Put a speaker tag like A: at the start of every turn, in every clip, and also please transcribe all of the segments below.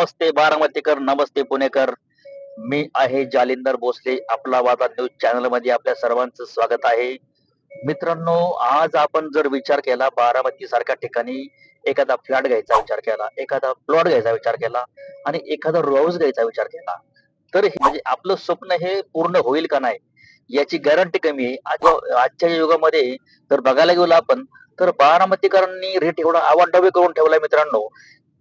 A: नमस्ते बारामतीकर नमस्ते पुणेकर. मी आहे जालिंदर भोसले आपला वादा न्यूज चॅनलमध्ये आपल्या सर्वांचं स्वागत आहे. मित्रांनो आज आपण जर विचार केला बारामती सारख्या ठिकाणी एखादा फ्लॅट घ्यायचा विचार केला एखादा प्लॉट घ्यायचा विचार केला आणि एखादा रोज घ्यायचा विचार केला तर म्हणजे आपलं स्वप्न हे पूर्ण होईल का नाही याची गॅरंटी कमी आहे. आजच्या युगामध्ये जर बघायला गेलो आपण तर बारामतीकरांनी रेट एवढा आवांडवे करून ठेवलाय मित्रांनो.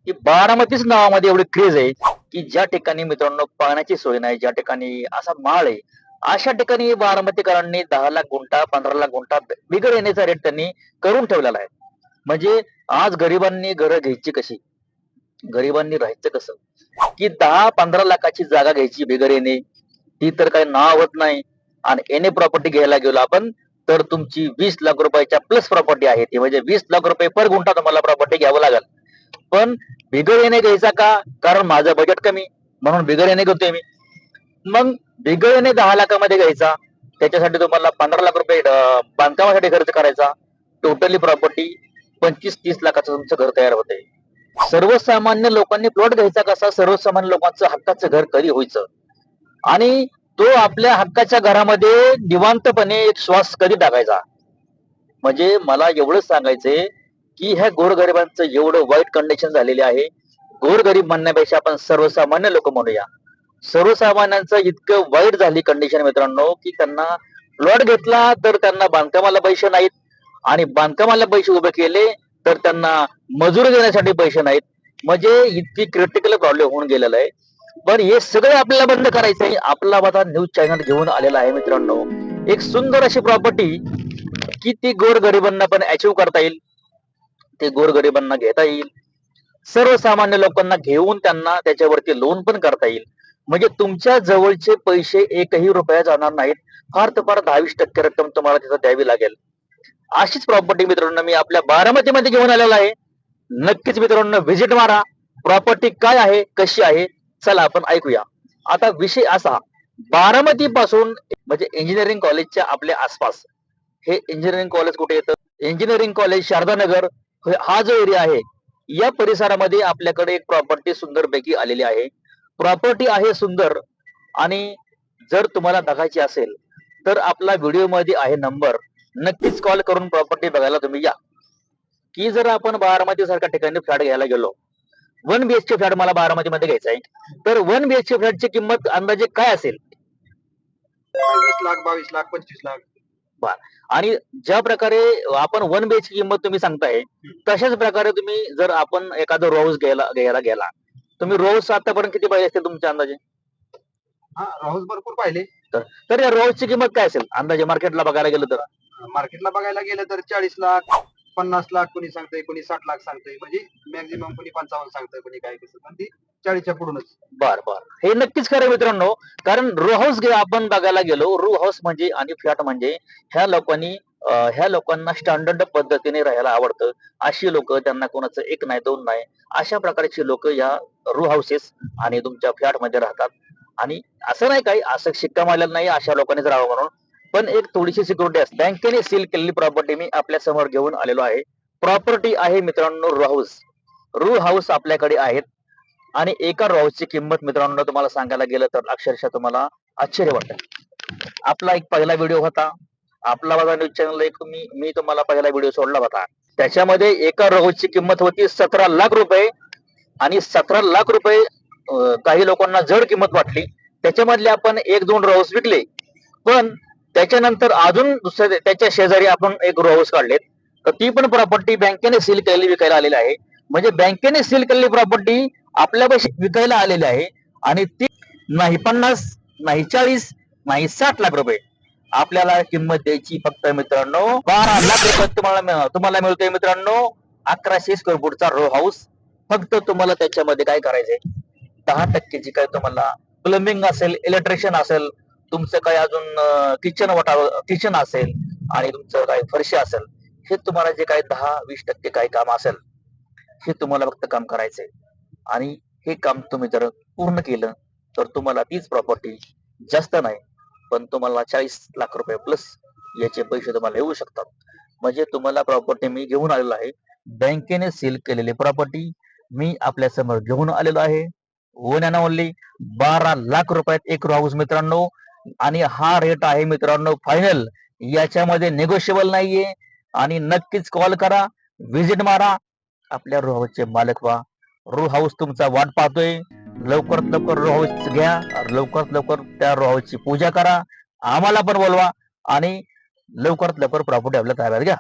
A: की बारामतीच नावामध्ये एवढी क्रेज आहे की ज्या ठिकाणी मित्रांनो पाण्याची सोय नाही ज्या ठिकाणी असा माळ आहे अशा ठिकाणी बारामतीकरांनी दहा लाख गुंठा पंधरा लाख गुंठा बिगर येण्याचा रेट त्यांनी करून ठेवलेला आहे. म्हणजे आज गरिबांनी घरं घ्यायची कशी? गरिबांनी राहायचं कसं? की दहा पंधरा लाखाची जागा घ्यायची बिगर येणे ती तर काही नाव होत नाही. आणि एने प्रॉपर्टी घ्यायला गेलो आपण तर तुमची वीस लाख रुपयाच्या प्लस प्रॉपर्टी आहे ती म्हणजे वीस लाख रुपये पर गुंठा तुम्हाला प्रॉपर्टी घ्यावं लागेल. पण बिगर येणे घ्यायचा का? कारण माझं बजेट कमी म्हणून बिगर येणे घेतोय मी. मग बिगर येणे दहा लाखामध्ये घ्यायचा. त्याच्यासाठी तुम्हाला पंधरा लाख रुपये बांधकामासाठी खर्च करायचा. टोटली प्रॉपर्टी पंचवीस तीस लाखाचं तुमचं घर तयार होते सर्वसामान्य लोकांनी प्लॉट घ्यायचा कसा? सर्वसामान्य लोकांचं हक्काचं घर कधी व्हायचं? आणि तो आपल्या हक्काच्या घरामध्ये निवांतपणे एक श्वास कधी टाकायचा? म्हणजे मला एवढंच सांगायचंय की ह्या गोरगरिबांचं एवढं वाईट कंडिशन झालेली आहे. गोरगरीब म्हणण्यापेक्षा आपण सर्वसामान्य लोक म्हणूया. सर्वसामान्यांचं इतकं वाईट झाली कंडिशन मित्रांनो की त्यांना प्लॉट घेतला तर त्यांना बांधकामाला पैसे नाहीत. आणि बांधकामाला पैसे उभे केले तर त्यांना मजूर देण्यासाठी पैसे नाहीत. म्हणजे इतकी क्रिटिकल प्रॉब्लेम होऊन गेलेला आहे. पण हे सगळं आपल्याला बंद करायचं आहे. आपला माझा न्यूज चॅनल घेऊन आलेला आहे मित्रांनो. एक सुंदर अशी प्रॉपर्टी की ती गोरगरिबांना पण अचीव करता येईल. ते गोरगरिबांना घेता येईल. सर्वसामान्य लोकांना घेऊन त्यांना त्याच्यावरती लोन पण करता येईल. म्हणजे तुमच्या जवळचे पैसे एकही रुपया जाणार नाहीत. फार तर फार दहावीस टक्के रक्कम तुम्हाला तिथं द्यावी लागेल. अशीच प्रॉपर्टी मित्रांनो मी आपल्या बारामतीमध्ये घेऊन आलेला आहे. नक्कीच मित्रांनो व्हिजिट मारा. प्रॉपर्टी काय आहे कशी आहे चला आपण ऐकूया. आता विषय असा बारामती पासून म्हणजे इंजिनिअरिंग कॉलेजच्या आपल्या आसपास. हे इंजिनिअरिंग कॉलेज कुठे येतं? इंजिनिअरिंग कॉलेज शारदानगर म्हणजे हा जो एरिया आहे या परिसरामध्ये आपल्याकडे एक प्रॉपर्टी सुंदरपैकी आलेली आहे. प्रॉपर्टी आहे सुंदर आणि जर तुम्हाला बघायची असेल तर आपला व्हिडिओमध्ये आहे नंबर नक्कीच कॉल करून प्रॉपर्टी बघायला तुम्ही या. की जर आपण बारामती सारख्या ठिकाणी फ्लॅट घ्यायला गेलो वन बीएचके फ्लॅट मला बारामती मध्ये घ्यायचा आहे. तर वन बीएचके फ्लॅटची किंमत अंदाजे काय असेल?
B: वीस लाख बावीस लाख पंचवीस लाख.
A: आणि ज्या प्रकारे आपण वन बीएचके किंमत तुम्ही सांगताय तशाच प्रकारे तुम्ही जर आपण एखादं रोज घ्यायला घ्यायला गेला तुम्ही रोज आतापर्यंत किती पाहिजे असते तुमच्या अंदाजे?
B: हा राहूस भरपूर पाहिले.
A: तर या रोजची किंमत काय असेल? अंदाजे मार्केटला बघायला गेलं तर.
B: मार्केटला बघायला गेलं तर चाळीस लाख पन्नास लाख कोणी सांगतंय कोणी साठ लाख सांगतंय म्हणजे मॅक्झिमम कोणी पंचावन्न सांगतंय कोणी काय कसं. पण ती चाळीसच्या पुढूनच.
A: बर बर. हे नक्कीच खरं मित्रांनो. कारण रो हाऊस आपण बघायला गेलो रो हाऊस म्हणजे आणि फ्लॅट म्हणजे ह्या लोकांनी ह्या लोकांना स्टँडर्ड पद्धतीने राहायला आवडतं. अशी लोक त्यांना कोणाचं एक नाही दोन नाही. अशा प्रकारची लोक या रो हाऊसेस आणि तुमच्या फ्लॅटमध्ये राहतात. आणि असं नाही काही असं शिक्का मारलेलं नाही अशा लोकांनीच राहावं म्हणून. पण एक थोडीशी सिक्युरिटी असते बँकेने सील केलेली प्रॉपर्टी मी आपल्यासमोर घेऊन आलेलो आहे. प्रॉपर्टी आहे मित्रांनो रू हाऊस रू हाऊस आपल्याकडे आहेत. आणि एका रो हाऊसची किंमत मित्रांनो तुम्हाला सांगायला गेलं तर अक्षरशः तुम्हाला आश्चर्य वाटत. आपला एक पहिला व्हिडिओ होता. आपला माझा न्यूज चॅनल एक मी मी तुम्हाला पहिला व्हिडिओ सोडला होता. त्याच्यामध्ये एका रो हाऊसची किंमत होती सतरा लाख रुपये. आणि सतरा लाख रुपये काही लोकांना जड किंमत वाटली. त्याच्यामधले आपण एक दोन रो विकले. पण त्याच्यानंतर अजून दुसऱ्या त्याच्या शेजारी आपण एक रो हाऊस काढलेत. तर ती पण प्रॉपर्टी बँकेने सील केलेली विकायला आलेली आहे. म्हणजे बँकेने सील केलेली प्रॉपर्टी आपल्यापाशी विकायला आलेली आहे. आणि ती नाही पन्नास नाही चाळीस नाही साठ लाख रुपये आपल्याला किंमत द्यायची फक्त मित्रांनो. बारा लाख रुपये तुम्हाला तुम्हाला मिळतोय मित्रांनो. अकराशे स्क्वेअर फूटचा रो हाऊस फक्त तुम्हाला त्याच्यामध्ये काय करायचंय? दहा टक्केची काय तुम्हाला प्लंबिंग असेल इलेक्ट्रिशियन असेल तुमचं काय अजून किचन वाटा किचन असेल आणि तुमचं काय फरशी असेल हे तुम्हाला जे काय दहा वीस टक्के काही काम असेल हे तुम्हाला फक्त काम करायचंय. आणि हे काम तुम्ही जर पूर्ण केलं तर तुम्हाला तीच प्रॉपर्टी जास्त नाही पण तुम्हाला चाळीस लाख रुपये प्लस याचे पैसे तुम्हाला येऊ शकतात. म्हणजे तुम्हाला प्रॉपर्टी मी घेऊन आलेलो आहे. बँकेने सील केलेली प्रॉपर्टी मी आपल्यासमोर घेऊन आलेलो आहे. वन अँड ओनली बारा लाख रुपयात एक रो हाऊस मित्रांनो आणि हा रेट आहे मित्रांनो फायनल याच्यामध्ये निगोशिएबल नाहीये. आणि नक्कीच कॉल करा व्हिजिट मारा. आपल्या रो हाऊसचे मालक व्हा रो हाऊस तुमचा वाट पाहतोय. लवकरात लवकर रो हाऊस घ्या. लवकरात लवकर त्या रो हाऊसची पूजा करा. आम्हाला पण बोलवा. आणि लवकरात लवकर प्रॉपर्टी आपल्या ताब्यात घ्या.